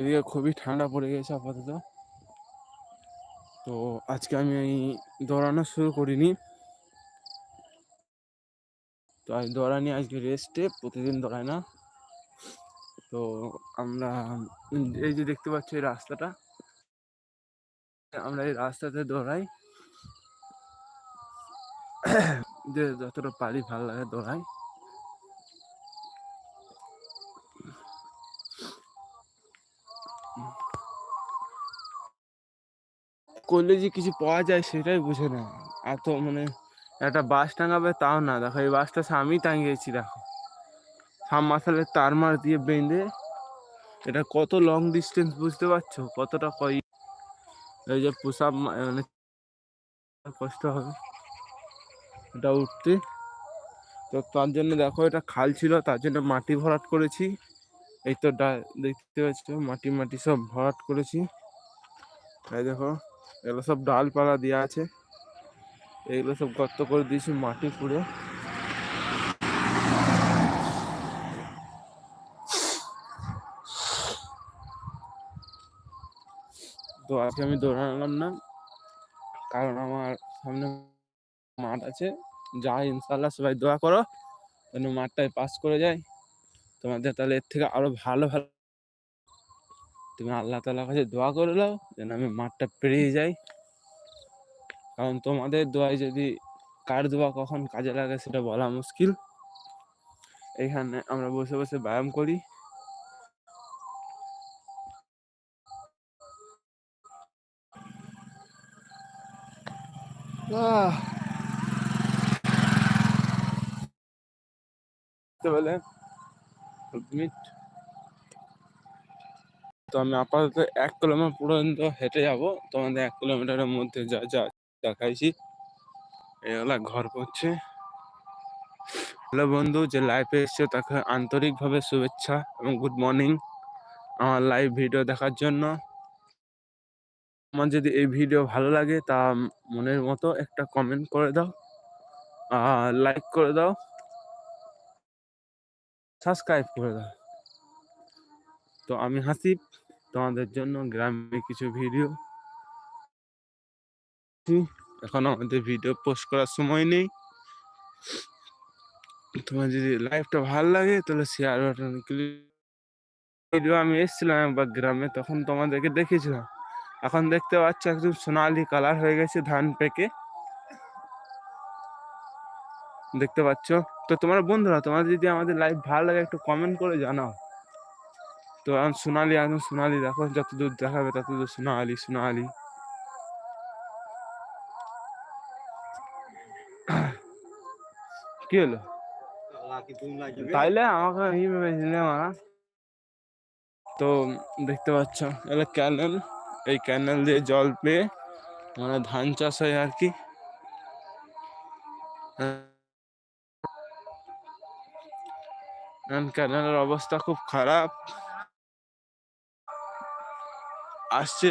এদিকে খুবই ঠান্ডা পড়ে গেছে আপাতত। তো আজকে আমি দৌড়ানো শুরু করিনি। তো আজ দৌড়ানি, আজকে রেস্টে প্রতিদিন দৌড়াই না। তো আমরা এই যে দেখতে পাচ্ছি এই রাস্তাটা, আমরা এই রাস্তাতে দৌড়াই। যে যতটা পারি ভালো লাগে দৌড়াই। করলে যে কিছু পাওয়া যায় সেটাই বুঝে না। এত মানে একটা বাস টাঙাবে তাও না। দেখো, এই বাসটা আমি টাঙিয়েছি, দেখো। সাম মাসালের তার মার দিয়ে বেঁধে এটা কত লং ডিস্টেন্স বুঝতে পারছ? কতটা কই এই যে পোশাক মানে কষ্ট হবে। এটা উঠতে। তো তার জন্য দেখো, এটা খাল ছিল, তার জন্য মাটি ভরাট করেছি। এই তো দেখতে পাচ্ছ, মাটি মাটি সব ভরাট করেছি। এই দেখো। এগুলো সব ডালপালা দেওয়া আছে। এগুলো সব গর্ত করে দিয়েছি মাটি পুড়ে। তো আজকে আমি দৌড়ালাম না, কারণ আমার সামনে মাঠ আছে। যা ইনশাল্লাহ সবাই দোয়া করো, যেন মাঠটায় পাস করে যায়। তোমাদের তাহলে এর থেকে আরও ভালো ভালো তুমি আল্লাহ তালার কাছে দোয়া করে দাও, যেন আমি মাঠটা পেরিয়ে যাই। কারণ তোমাদের দোয়ায় যদি কার দোয়া কখন কাজে লাগে সেটা বলা মুশকিল। এখানে আমরা বসে বসে ব্যায়াম করি। বলে মিনিট। তো আমি আপাতত এক কিলোমিটার পর্যন্ত হেঁটে যাব। তোমাদের এক কিলোমিটারের মধ্যে যা যা দেখাইছি। এগুলা ঘর করছে হ্যালো বন্ধু, যে লাইভে এসছে তাকে আন্তরিকভাবে শুভেচ্ছা এবং গুড মর্নিং আমার লাইভ ভিডিও দেখার জন্য। আমার যদি এই ভিডিও ভালো লাগে তা মনের মতো একটা কমেন্ট করে দাও আর লাইক করে দাও। সাবস্ক্রাইব করে দাও। তো আমি হাসিব তোমাদের জন্য গ্রামে কিছু ভিডিও এখন আমাদের ভিডিও পোস্ট করার সময় নেই। তোমার যদি লাইফটা ভালো লাগে তাহলে শেয়ার বাটন ভিডিও আমি এসেছিলাম একবার গ্রামে, তখন তোমাদেরকে দেখেছিলাম। এখন দেখতে পাচ্ছ একদম সোনালি কালার হয়ে গেছে ধান পেকে। দেখতে পাচ্ছ? তো তোমার বন্ধুরা তোমার যদি আমাদের লাইভ ভালো লাগে একটু কমেন্ট করে জানাও। তো এখন সোনালি এখন সোনালি, দেখো যতদূর দেখাবে ততদূর সোনালি সোনালি। কি হলো? তাইলে আমাকে এই ভেবেছিলে মারা। তো দেখতে পাচ্ছ এটা ক্যানেল, এই ক্যানেল দিয়ে জল পেয়ে মানে ধান চাষ হয় আর কি। ক্যানেলের অবস্থা খুব খারাপ। আসছে।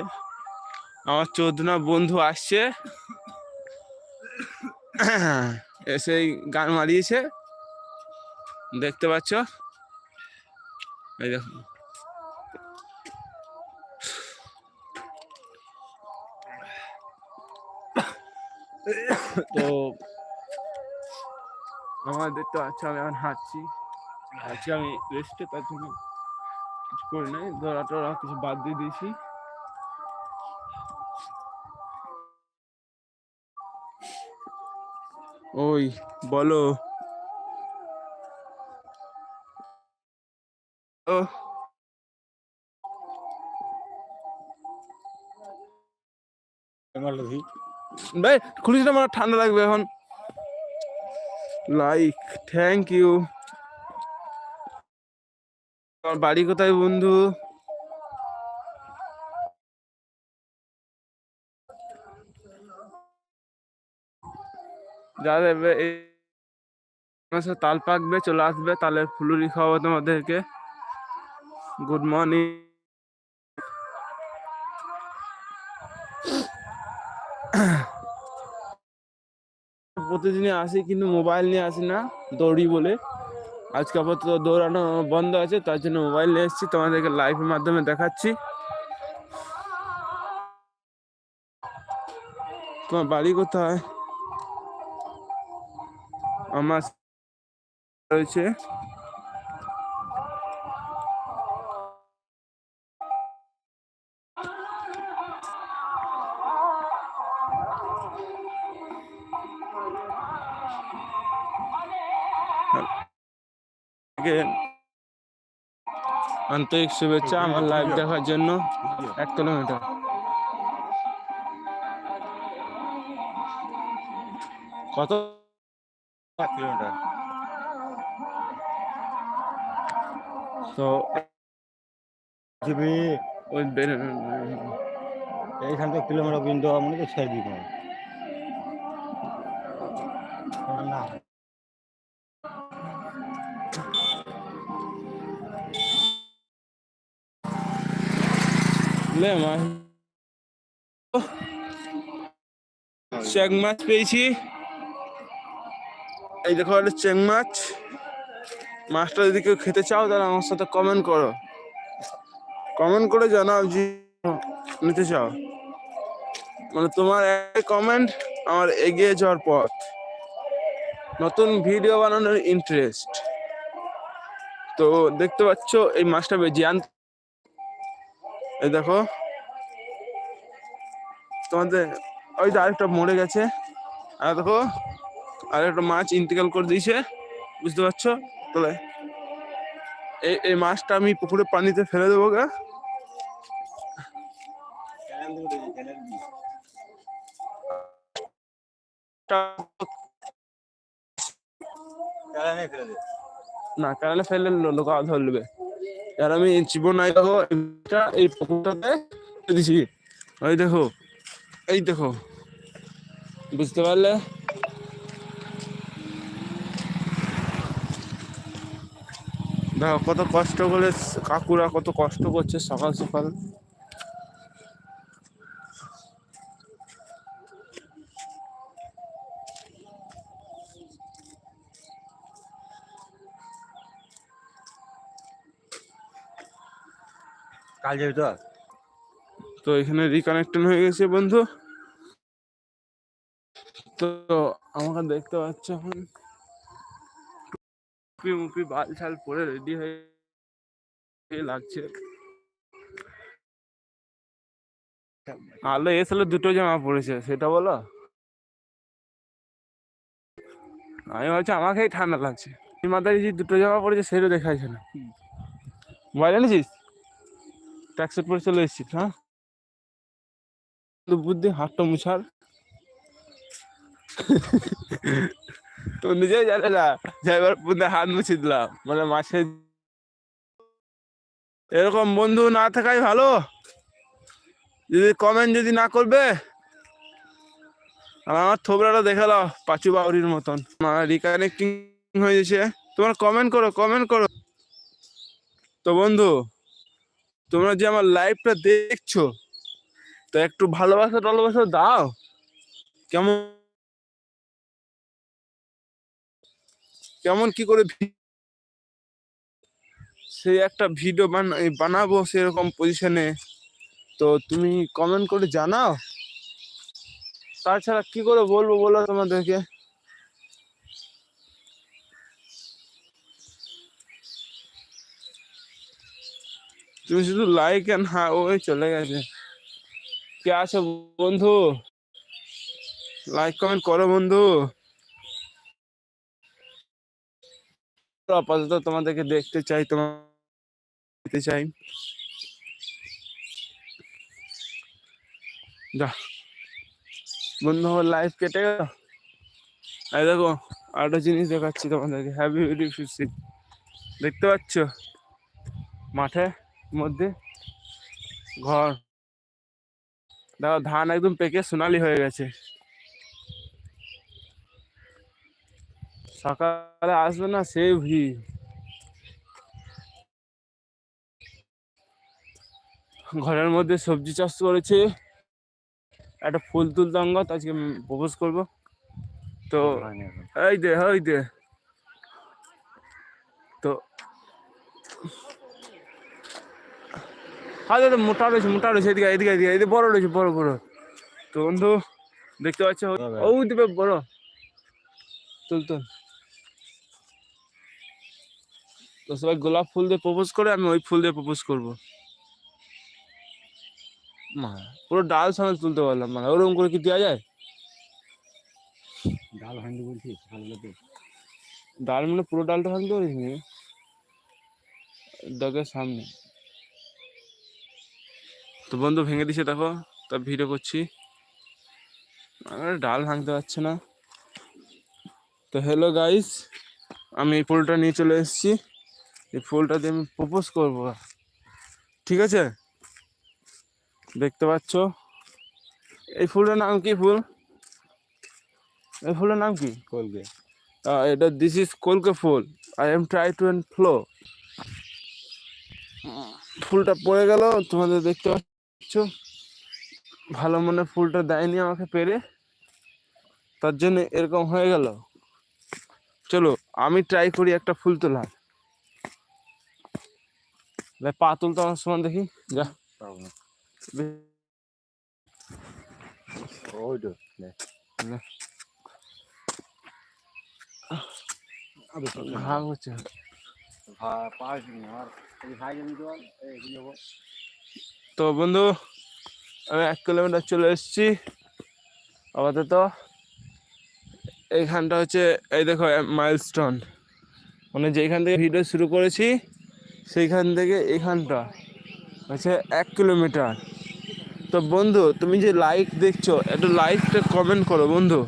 আমার চোদ্দনা বন্ধু আসছে। এসে গান মারিয়েছে। দেখতে পাচ্ছ? এই দেখো। তো আমার দেখতে পাচ্ছ, আমি এখন হাঁটছি। আজকে আমি রেস্টে তার জন্য কিছু করি নাই। দৌড়া টোড়া কিছু বাদ দিয়ে দিয়েছি। ওই বলো। ও ভাই খুলিস না আমার ঠান্ডা লাগবে এখন। লাইক থ্যাংক ইউ আমার বাড়ি কোথায় বন্ধু? যাদের তাল পাকবে, চলে আসবে, তালের ফুলুরি খাওয়াবো তোমাদেরকে। গুড মর্নিং প্রতিদিনই আসি কিন্তু মোবাইল নিয়ে আসি না, দৌড়ি বলে। আজকে আপাতত দৌড়ানো বন্ধ আছে, তার জন্য মোবাইল নিয়ে এসেছি, তোমাদেরকে লাইভের মাধ্যমে দেখাচ্ছি। তোমার বাড়ি কোথায়? আমার রয়েছে। আন্তরিক শুভেচ্ছা আমার লাইভ দেখার জন্য। এক কিলোমিটার কত কিলোমিটার তো ওই এইখান থেকে কিলোমিটার বিন্দু মনে তো ছেড়ে দিব। না। লে মাছ চেং মাছ পেয়েছি। এই দেখো একটা চেং মাছ মাছটা যদি কেউ খেতে চাও, তাহলে আমার সাথে কমেন্ট করো। কমেন্ট করে জানাও যে নিতে চাও। মানে তোমার এক কমেন্ট আমার এগিয়ে যাওয়ার পথ। নতুন ভিডিও বানানোর ইন্টারেস্ট তো দেখতে পাচ্ছ, এই মাছটা জ্যান্ত। এই দেখো। তোমাদের, ওই তো আরেকটা মরে গেছে। আর দেখো আরেকটা মাছ ইন্তেকাল করে দিয়েছে, বুঝতে পারছ? তাহলে এই এই মাছটা আমি পুকুরে পানিতে ফেলে দেবো গা। না কারণে ফেললে লো- লোক ধরবে আর আমি জীবন নাই দেখো এই পুকুরটাতে দিছি। ওই দেখো, এই দেখো। বুঝতে পারলে? দেখো কত কষ্ট করে কাকুরা কত কষ্ট করছে সকাল সকাল। কাল যাবি তো? তো এখানে রিকানেক্টন হয়ে গেছে বন্ধু। তো আমাকে দেখতে পাচ্ছ এখন। টুপি মুপি বাল ছাল পরে রেডি হয়ে লাগছে। আলো এসলে দুটো জামা পড়েছে সেটা বলো? আমি ভাবছি আমাকেই ঠান্ডা লাগছে। মাথায় যে দুটো জামা পড়েছে সেটা দেখাইছে না। মোবাইল এনেছিস? ট্যাক্সি পরে চলে এসেছিস হ্যাঁ? বুদ্ধি হাতটা মুছার। তো নিজেই জানে না যে এবার হাত মুছে দিলাম। মানে মাছের এরকম বন্ধু না থাকাই ভালো। যদি কমেন্ট যদি না করবে, আর আমার থোবরাটা দেখে দাও, পাঁচু বাউরির মতন। আমার রিকানেক্টিং হয়ে গেছে। তোমার কমেন্ট করো কমেন্ট করো। তো বন্ধু, তোমরা যে আমার লাইভটা দেখছ, তো একটু ভালোবাসা টালোবাসা দাও। কেমন কেমন কি করে সেই একটা ভিডিও বানাবো সেরকম পজিশনে তো তুমি কমেন্ট করে জানাও। তাছাড়া কি করে বলব বলো তোমাদেরকে? তুমি শুধু লাইক হ্যাঁ ওই চলে গেছে। কে আছো বন্ধু? লাইক কমেন্ট করো বন্ধু। আপাতত তোমাদেরকে দেখতে চাই তোমার চাই। যা বন্ধু লাইফ কেটে গেল। এই দেখো আরেকটা জিনিস দেখাচ্ছি তোমাদেরকে। হ্যাপি বিউটি ফিশিং দেখতে পাচ্ছ? মাঠে মধ্যে ঘর। দেখো, ধান একদম পেকে সোনালি হয়ে গেছে। সকালে আসবে না সে ভিড়। ঘরের মধ্যে সবজি চাষ করেছে। একটা ফুল তুলতাম গাছ আজকে প্রপোজ করব। তো এই দে ওই দে। তো হ্যাঁ দাদা মোটা রয়েছে মোটা রয়েছে এদিকে এদিকে এদিকে এদিকে বড় রয়েছে বড় বড়। তো বন্ধু দেখতে পাচ্ছ? ও দিবে বড়। তুল তুল। তো সবাই গোলাপ ফুল দিয়ে প্রপোজ করে আমি ওই ফুল দিয়ে প্রপোজ করব। মা পুরো ডাল সামনে তুলতে পারলাম মানে ওরকম করে কি দেওয়া যায়? ডাল ভাঙতে বলছি ডাল মানে পুরো ডালটা ভাঙতে পারিস নি? ডগের সামনে। তো বন্ধু ভেঙে দিছে দেখো তা ভিডিও করছি। ডাল ভাঙতে পারছে না। তো হ্যালো গাইস আমি এই ফুলটা নিয়ে চলে এসেছি। এই ফুলটা দিয়ে আমি প্রপোজ করব। ঠিক আছে? দেখতে পাচ্ছ? এই ফুলটার নাম কি ফুল? এই ফুলের নাম কি? কলকে। এটা দিস ইজ কলকে ফুল। I am try to and flow ফুলটা পড়ে গেল তোমাদের দেখতে পাচ্ছ? ভালো মনে ফুলটা দেয়নি আমাকে পেরে। তার জন্য এরকম হয়ে গেল। চলো আমি ট্রাই করি একটা ফুল তোলার। লে, পা তুলতে আমার সমান দেখি যা। হচ্ছে। তো বন্ধু আমি এক কিলোমিটার চলে এসেছি। আপাতত এইখানটা হচ্ছে এই দেখো মাইলস্টোন মানে যেখান থেকে ভিডিও শুরু করেছি সেইখান থেকে এখানটা হচ্ছে এক কিলোমিটার। তো বন্ধু তুমি যে লাইক দেখছ একটু লাইকটা কমেন্ট করো বন্ধু।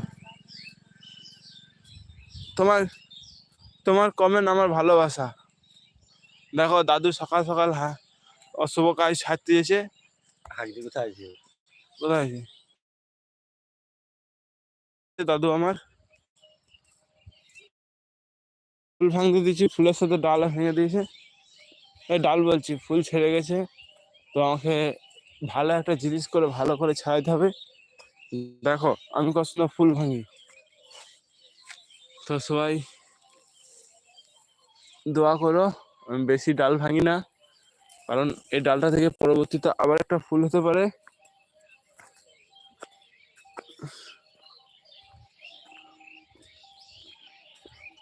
তোমার তোমার কমেন্ট আমার ভালোবাসা। দেখো দাদু সকাল সকাল হ্যাঁ অশুভ কাজ ছাড়তে হাগদি কোথায় আছে কোথায় আছে দাদু আমার। ফুল ভাঙতে দিয়েছি ফুলের সাথে ডাল ভেঙে দিয়েছে। ডাল বলছি, ফুল ছেড়ে গেছে। তো আমাকে ভালো একটা জিনিস করে, ভালো করে ছাড়াইতে হবে। দেখো, আমি কষ্ট ফুল ভাঙি। তো সবাই দোয়া করো, আমি বেশি ডাল ভাঙি না। কারণ এই ডালটা থেকে পরবর্তীতে আবার একটা ফুল হতে পারে।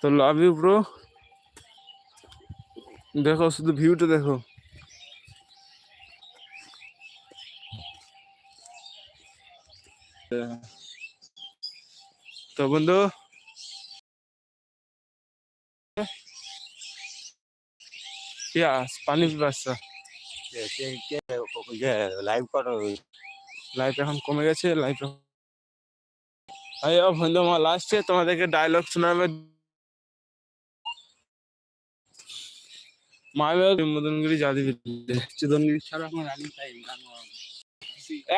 তো লাভ ইউ ব্রো দেখো, শুধু ভিউটা দেখো। তো বন্ধু পানি পিপাসা লাইভ করো লাইফ এখন কমে গেছে আরে বন্ধু, আমার লাস্টে তোমাদেরকে ডায়লগ শোনাবে। মায়াবাগ মদনগিরি জাদি চুদনগিরি ছাড়া আমার রানি তাই গান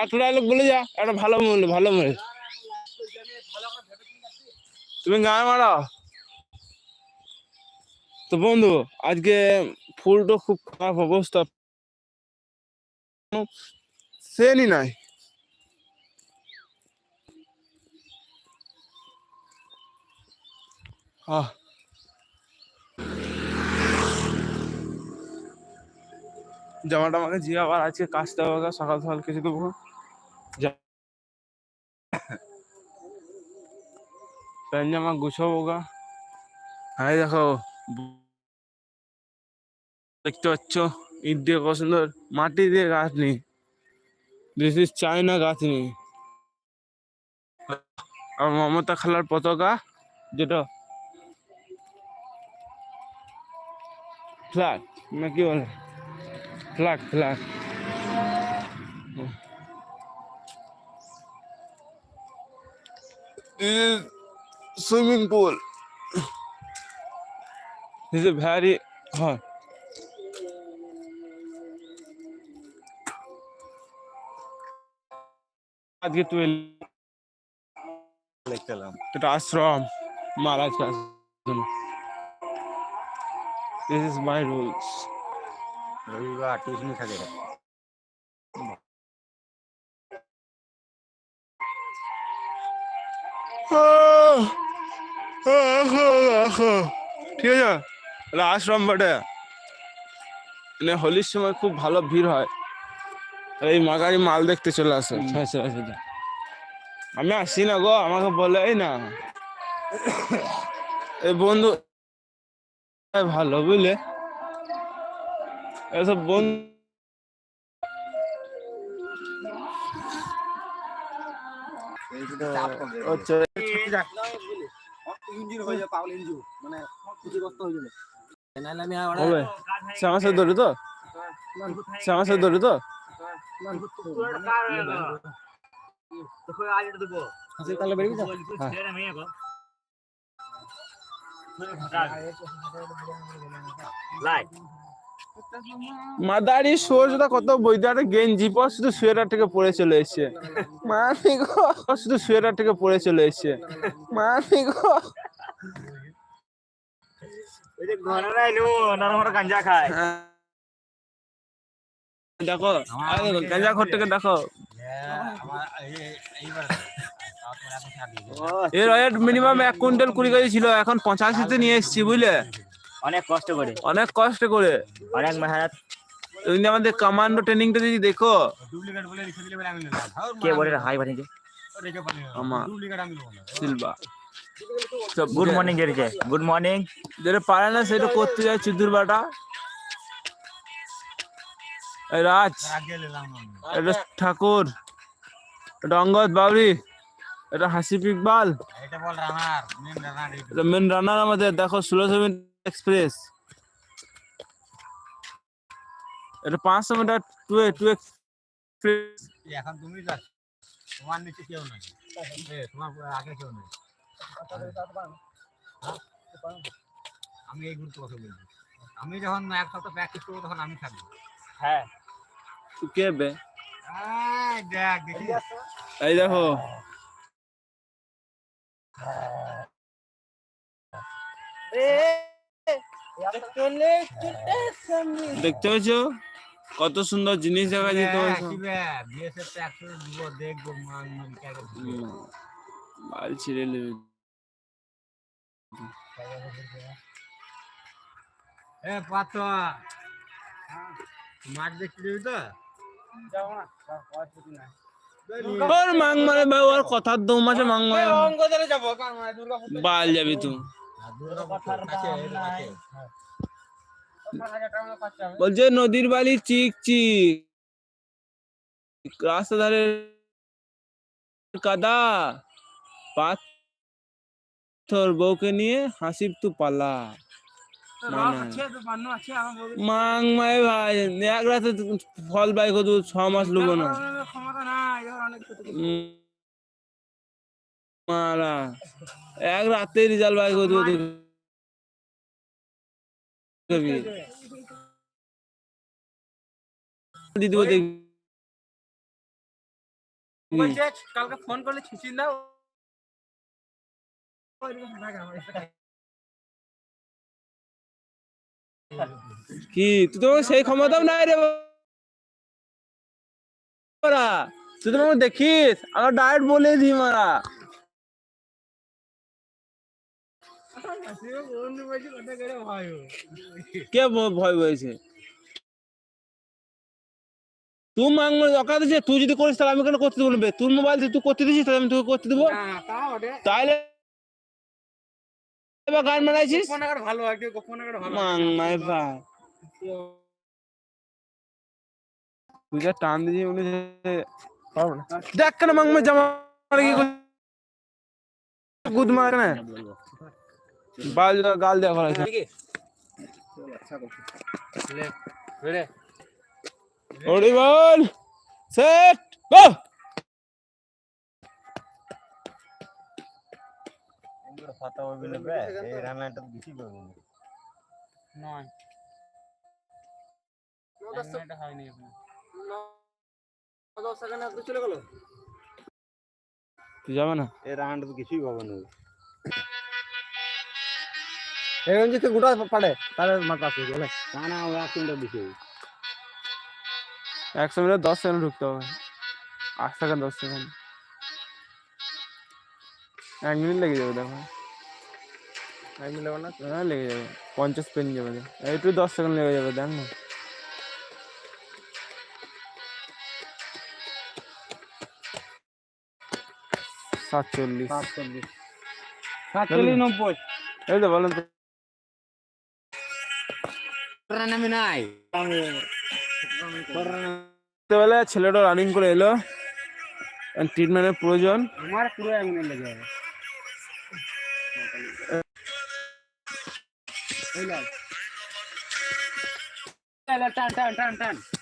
একটা ডায়লগ বলে যা একটা ভালো মূল্য ভালো মূল্য। তুমি গায়ে মারাও তো বন্ধু আজকে ফুলটা খুব খারাপ অবস্থা। সেনই নাই। আহ। জামাটা আমাকে জি আবার আজকে কাচতে হবে সকাল সকাল কিছু দেবো যা- প্যান্ট, জামা গুছাবো গা। হ্যাঁ দেখো, দেখতে পাচ্ছ, ইট দিয়ে কত সুন্দর মাটি দিয়ে গাছ নেই। দিস ইজ চায়না গাছ নেই। আর মমতা খালার পতাকা, যেটা ফ্ল্যাট, না কি বলে? Flag flag This is swimming pool. This is a very hot. আজকে তুই দেখলাম এটা আশ্রম মহারাজ আশ্রম দিস ইজ মাই রুলস রবিবার টিউশনি থাকে ঠিক আছে? আশ্রম বটে মানে হোলির সময় খুব ভালো ভিড় হয়। এই মাগারি মাল দেখতে চলে আসো। আচ্ছা আচ্ছা আচ্ছা। আমি আসি না গো আমাকে বলে এই না। এই বন্ধু ভালো বুঝলে? হবে সে আমার সাথে ধরে তো? আমার সাথে ধরে তো? তাহলে বেরিয়ে যা মাদারি সোজটা কত বইদারে গেঞ্জি পর শুধু সোয়েটার থেকে পরে চলে এসছে। মামি গো। শুধু সোয়েটার থেকে পরে চলে এসছে। মামি গো। হ্যাঁ। দেখো দেখো, গাঁজা দেখো এর মিনিমাম এক কুইন্টাল কুড়ি কেজি ছিল এখন পঁচাশিতে নিয়ে এসেছি বুঝলে? অনেক কষ্ট করে। অনেক কষ্ট করে। অনেক মেহনত। তুমি আমাদের কমান্ডো ট্রেনিংটা যদি দেখো। ডুপ্লিকেট বলে লিখে দিলে আমি নিলাম কে বলে হাই ডুপ্লিকেট আমি। সব গুড মর্নিং জেরিছে গুড মর্নিং যেটা পারে না সেটা করতে যায় চুদুর বাটা রাজ আগে এটা ঠাকুর। এটা অঙ্গদ বাবরি এটা হাসিফ ইকবাল। এটা মেন রানার মেন আমাদের। দেখো ষোলোশো মিটার এক্সপ্রেস এটা পাঁচশো মিটার টু টু এক্সপ্রেস এখন তুমি যাচ্ছ তোমার নিচে কেউ নাই। তোমার আগে কেউ নেই। আমি এই গুরুত্ব কথা বলছি আমি যখন এক সপ্তাহ প্র্যাকটিস করব তখন আমি থাকব হ্যাঁ। কে বে? দেখ দেখি। এই দেখো। দেখতে পেয়েছ কত সুন্দর জিনিস দেখা যেত। বাল ছিঁড়ে নেবে। এ পাত্র মাঠ দেখতে যাবি তো? ওর মাং মারে ভাই ওর কথার দম আছে মাং মারে বাল যাবি তুই। বলছে নদীর বালি চিক চিক। রাস্তা ধারে কাদা। পাথর বউকে নিয়ে হাসিব তু পালা মাং মাই ভাই এক রাতে ফল বাই কত ছ মাস লুবো না। মারা। এক রাতে রেজাল্ট বাই দিয়ে দেবো কি? তুই তো সেই ক্ষমতাও নাই রে তুই তোমাকে দেখিস। আমার ডায়েট বলে দি মারা। কে ভয় পেয়েছে? তুই মাং অকাত যে তুই যদি করিস তাহলে আমি কেন করতে বলবে তোর মোবাইল দিয়ে তুই করতে দিছিস তাহলে আমি তোকে করতে দেবো। তাহলে এবার গান মারাইছিস ভালো আর কি গোপন ভালো। মাং মাই ভাই। তুই যা টান দিয়েছিস উনি পারব না। দেখ কেন মাং মাই জামা কি? গুদ মারে না বাল গাল দেওয়া করা হয়েছে ওরে বল সেট গো ফাতা হবে না এই রান্নাটা বেশি করব নয় তুই যাবে না এই রান্নাটা তো কিছুই পাবো না এখন যদি গোটা পাড়ে তাহলে মাঠ পাস হয়ে না না ওরা একশো মিটার বেশি একশো মিটার দশ সেকেন্ড ঢুকতে হবে। আট সেকেন্ড দশ সেকেন্ড। এক মিনিট লেগে যাবে দেখো। এক মিনিট লাগবে না? হ্যাঁ লেগে যাবে। পঞ্চাশ পেন যাবে একটু দশ সেকেন্ড লেগে যাবে দেখ না। সাতচল্লিশ। সাতচল্লিশ। সাতচল্লিশ নব্বই। এই তো বলেন তো। নামে নাই বেলা ছেলেটা রানিং করে এলো ট্রিটমেন্টের প্রয়োজন। আমার পুরো এমন লেগে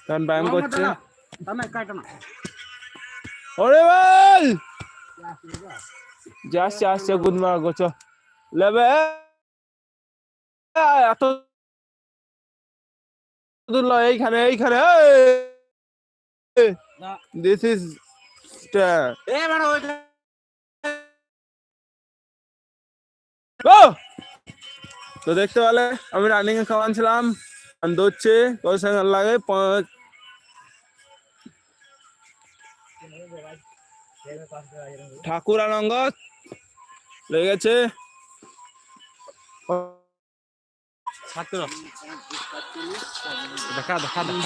টান ব্যায়াম করছে। না। ওরে বল! যাচ্ছে আসছে গুড মার্ক গোছ লেবে এত দূর এইখানে এইখানে দিস ইজ তো দেখতে পেলে আমি রানিং এ খাওয়ানছিলাম আমি দৌড়ছে সঙ্গে লাগে পাঁচ ঠাকুর আনঙ্গত লেগেছে।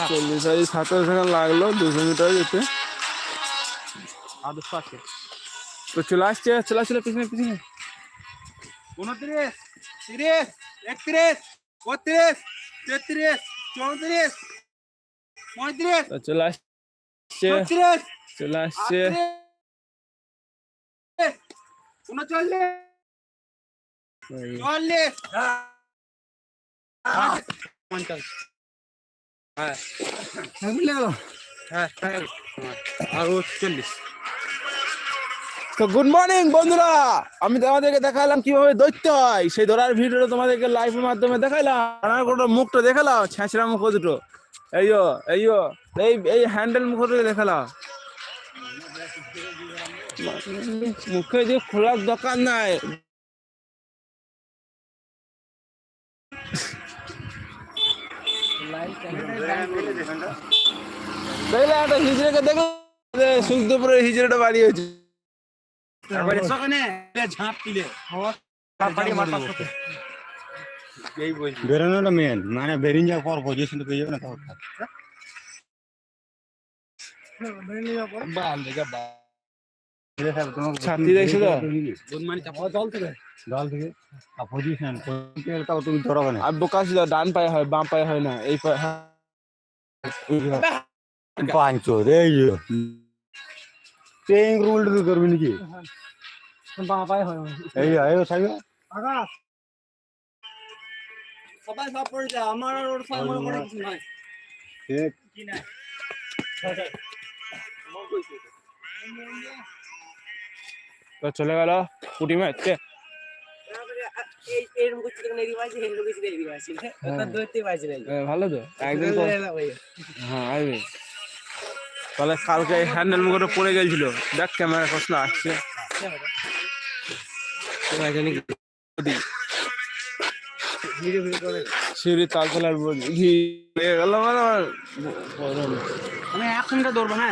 চল্লিশ আর সতেরো সেকেন্ড লাগল দুশো মিটার যেতে আর আছে তো চলে আসছে চলে আসছিল পিছনে পিছনে? উনত্রিশ তিরিশ একত্রিশ বত্রিশ তেত্রিশ চৌত্রিশ পঁয়ত্রিশ চলে আসছে। চলে আসছে। উনচল্লিশ চল্লিশ। হ্যাঁ তো গুড মর্নিং বন্ধুরা। আমি তোমাদেরকে দেখালাম কীভাবে দৈত্য হয়। সেই ধরার ভিডিওটা তোমাদেরকে লাইভের মাধ্যমে কোনো মুখটা দেখালাম ছেঁচড়া মুখ দুটো। এইও এইও এই এই হ্যান্ডেল মুখ দুটো দেখালাম। মুখে যে খোলার দোকান নাই। দেখলে একটা হিজড়েকে দেখো সুখদেপুরের হিজড়েটা বেরোনোটা মেন মানে বেরিয়ে যাওয়ার পর পজিশন পেয়ে যাবে না তখন ছাতি দেখছ তো বুধমানি চাপা জল থেকে দল থেকে আর পজিশন তাও তুমি ধরাবে না আর বোকা ছিল ডান পায়ে হয় বাম পায়ে হয় না এই পায়ে হয় পাঁচশো এই যে ট্রেন রুল করবি নাকি বাঁ পায়ে হয় এই এই থাকবে সবাই সব পড়ে যায় আমার আর ওর সঙ্গে মনে করে কিছু নাই ঠিক তো চলে গেল পুটি মারছে এই এরকম করছে দেখুন এদিকে পাইছে এরকম করছে এদিকে পাইছে ওটা ধরতে পাইছে না এ, ভালো তো একদিন হ্যাঁ আসবে তাহলে কালকে হ্যান্ডেল গেছিল দেখ ক্যামেরা কষ্ট আসছে মানে দৌড়বো হ্যাঁ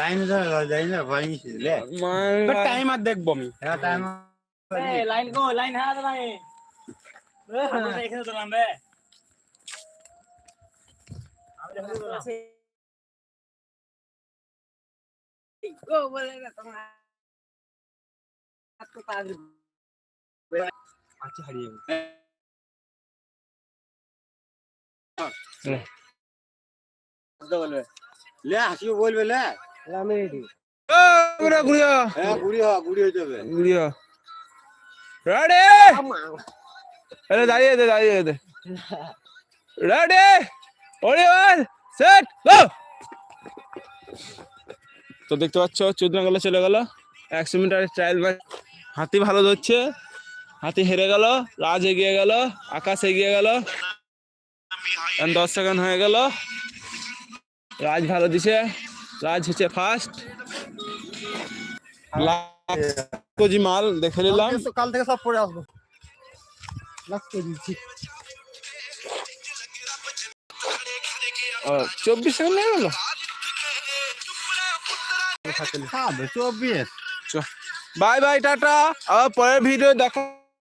লাইন যাই না ভাঙিছি লে। মানে টাইম আর দেখব আমি হ্যাঁ টাইম এই লাইন গো লাইন হাত লাইন আমরা এখানে তো নামবে গো বলে না তোমার হাত তো তাড়াতাড়ি আচ্ছা হারিয়ে গেল। লে হাসিও বলবে লে। আমি রেডি হ্যাঁ গুড়ি হ গুড়ি হয়ে যাবে। রেডি আরে দাঁড়িয়ে দে দাঁড়িয়ে দে। রেডি ওরে ওয়ান সেট গো তো দেখতে পাচ্ছ চোদ্দ গেল চলে গেল। একশো মিটার ট্রায়াল ম্যাচ হাতি ভালো ধরছে। হাতি হেরে গেল রাজ এগিয়ে গেল আকাশ এগিয়ে গেল। দশ সেকেন্ড হয়ে গেল। রাজ ভালো দিছে। রাজ হচ্ছে ফার্স্ট কেজি মাল দেখে নিলাম। কাল থেকে সব পরে আসব। চব্বিশ সেকেন্ড হয়ে গেল? চব্বিশ। বাই বাই টাটা। আবার পরের ভিডিও দেখা